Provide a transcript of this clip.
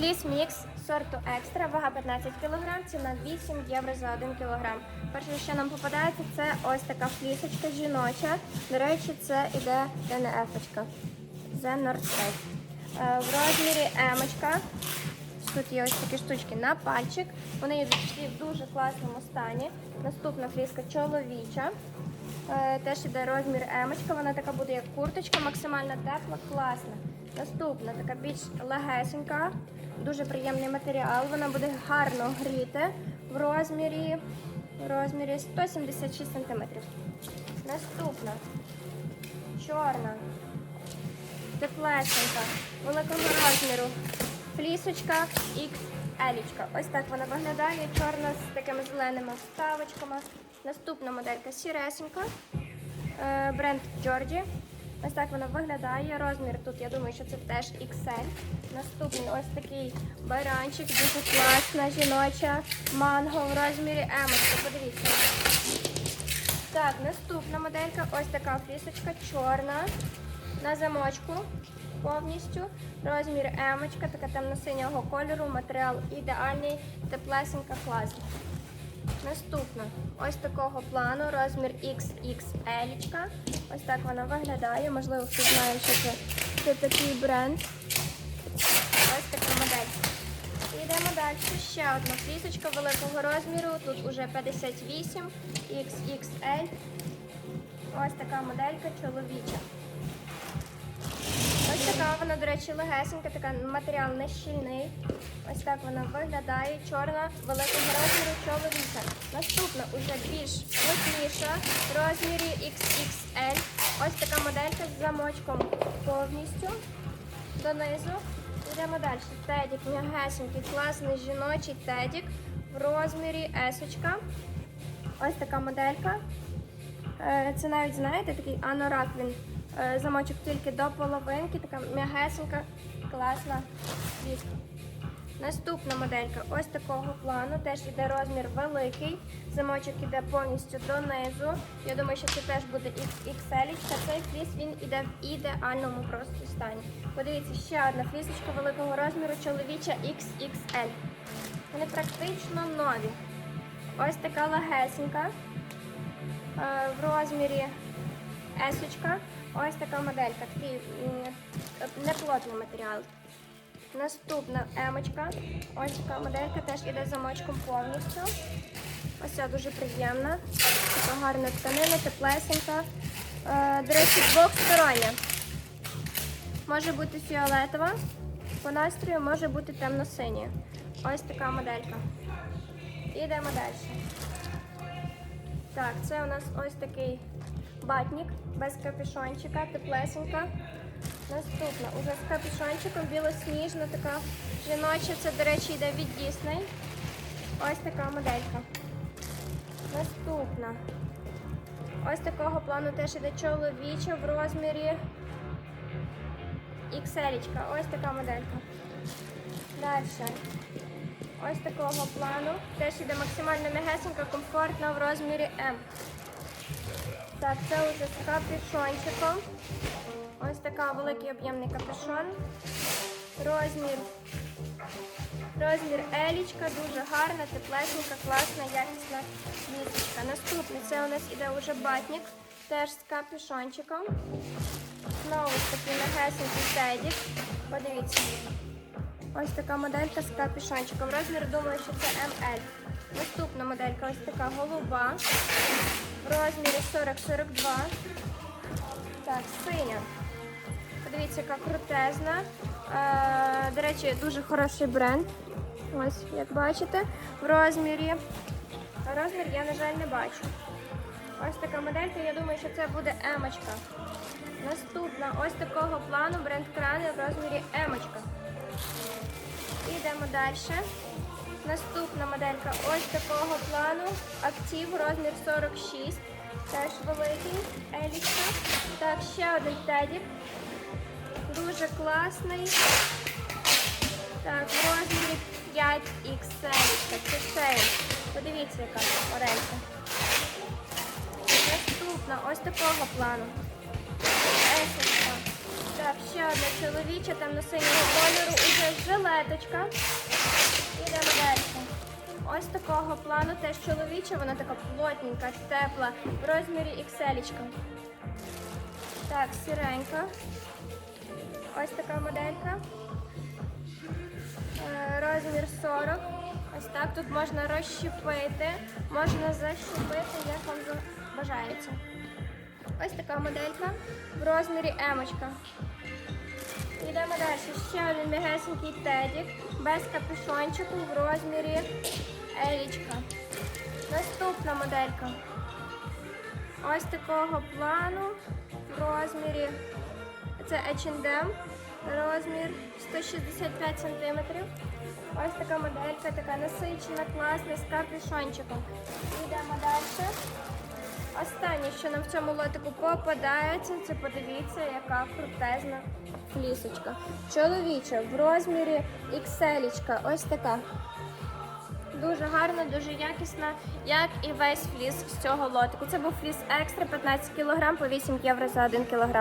Фліс мікс сорту екстра, вага 15 кг, ціна 8 євро за 1 кг. Перше, що нам попадається, це ось така флісочка жіноча. До речі, це іде ДНФ-очка. The North Face. Е, В розмірі емочка. Тут є ось такі штучки на пальчик. Вони йдуть в дуже класному стані. Наступна фліска чоловіча. Е, Теж іде розмір емочка. Вона така буде як курточка, максимально тепла, класна. Наступна така більш легесенька, дуже приємний матеріал. Вона буде гарно гріти в розмірі, в розмірі 176 см. Наступна чорна, теплесенька, великого розміру. Флісочка XL. Ось так вона виглядає. Чорна з такими зеленими вставочками. Наступна моделька сіресенька. Е, Бренд Джорджі. Ось так вона виглядає. Розмір тут, я думаю, що це теж XL. Наступний ось такий баранчик, дуже класна, жіноча манго в розмірі M. Подивіться. Так, наступна моделька, ось така флісочка, чорна, на замочку повністю. Розмір емочка, така темно-синього кольору, матеріал ідеальний, теплесенька, класна. Наступна, ось такого плану, розмір XXL. Ось так вона виглядає. Можливо, хтось знає, що це, це такий бренд. Ось така модель. І Йдемо далі. Ще одна флісочка великого розміру. Тут уже 58 XXL. Ось така моделька чоловіча. Ось така вона, до речі, легесенька, така матеріал не щільний. Ось так вона виглядає. Чорна великого розміру чоловіча. Наступна уже більш плотніша в розмірі XXL. Ось така моделька з замочком повністю донизу. Йдемо далі. Тедік, м'ягесенький, класний жіночий тедік в розмірі есочка. Ось така моделька. Е, Це навіть, знаєте, такий анорак він. Е, Замочок тільки до половинки, така м'ягесенька, класна візка. Наступна моделька ось такого плану. Теж іде розмір великий. Замочок іде повністю донизу. Я думаю, що це теж буде. Та цей фліс він іде в ідеальному просто стані. Подивіться, ще одна флісочка великого розміру, чоловіча XXL. Вони практично нові. Ось така легесенька. Е, В розмірі есочка. Ось така моделька. Такий неплотний матеріал. Наступна емочка. Ось така моделька теж іде замочком повністю. Ось ця дуже приємна. Така гарна тканина, теплесенька. Е, До речі, двохстороння. Може бути фіолетова. По настрою може бути темно-синя. Ось така моделька. Ідемо далі. Так, це у нас ось такий батник без капюшончика, теплесенька. Наступна, уже з капюшончиком, білосніжна така жіноча. Це, до речі, йде від Disney. Ось така моделька. Наступна. Ось такого плану теж іде чоловіча в розмірі XL. Ось така моделька. Далі. Ось такого плану. Теж іде максимально м'ягесенька, комфортна в розмірі М. Так, це вже з капюшончиком. Ось така великий об'ємний капюшон. Розмір. Розмір елічка, дуже гарна, теплесенька, класна, якісна місочка. Наступний це у нас іде вже батник, теж з капюшончиком. Знову ж таки легесенький тедік. Подивіться. Ось така моделька з капюшончиком. Розмір, думаю, що це ML. Наступна моделька ось така голуба. В розмірі 40-42. Так, синя. Подивіться, яка крутезна. Е, до речі, дуже хороший бренд. Ось, як бачите, в розмірі. Розмір я, на жаль, не бачу. Ось така моделька, я думаю, що це буде емочка. Наступна ось такого плану бренд крани в розмірі емочка. Ідемо далі. Наступна моделька ось такого плану. Актив розмір 46. Теж великий. Елічка. Так, ще один тедік. Дуже класний. Так, в розмірі 5XL. Це цей. Подивіться, яка моделька. Наступна ось такого плану. Есочка. Так, ще одна чоловіча темно-синього кольору, уже жилеточка. Ідемо далі. Ось такого плану теж чоловіча, вона така плотненька, тепла, в розмірі XL. Так, сіренька. Ось така моделька. Е, Розмір 40. Ось так. Тут можна розщепити, можна защепити, як вам бажається. Ось така моделька в розмірі емочка. Йдемо далі. Ще один м'ягесенький тедік без капюшончику в розмірі елічка. Наступна моделька. Ось такого плану в розмірі. Це H&M, розмір 165 см. Ось така моделька, така насичена, класна, з капюшончиком. Йдемо далі. Останнє, що нам в цьому лотику попадається, це подивіться, яка крутезна флісочка. Чоловіча в розмірі XL, ось така. Дуже гарна, дуже якісна, як і весь фліс з цього лотику. Це був фліс екстра 15 кг по 8 євро за 1 кг.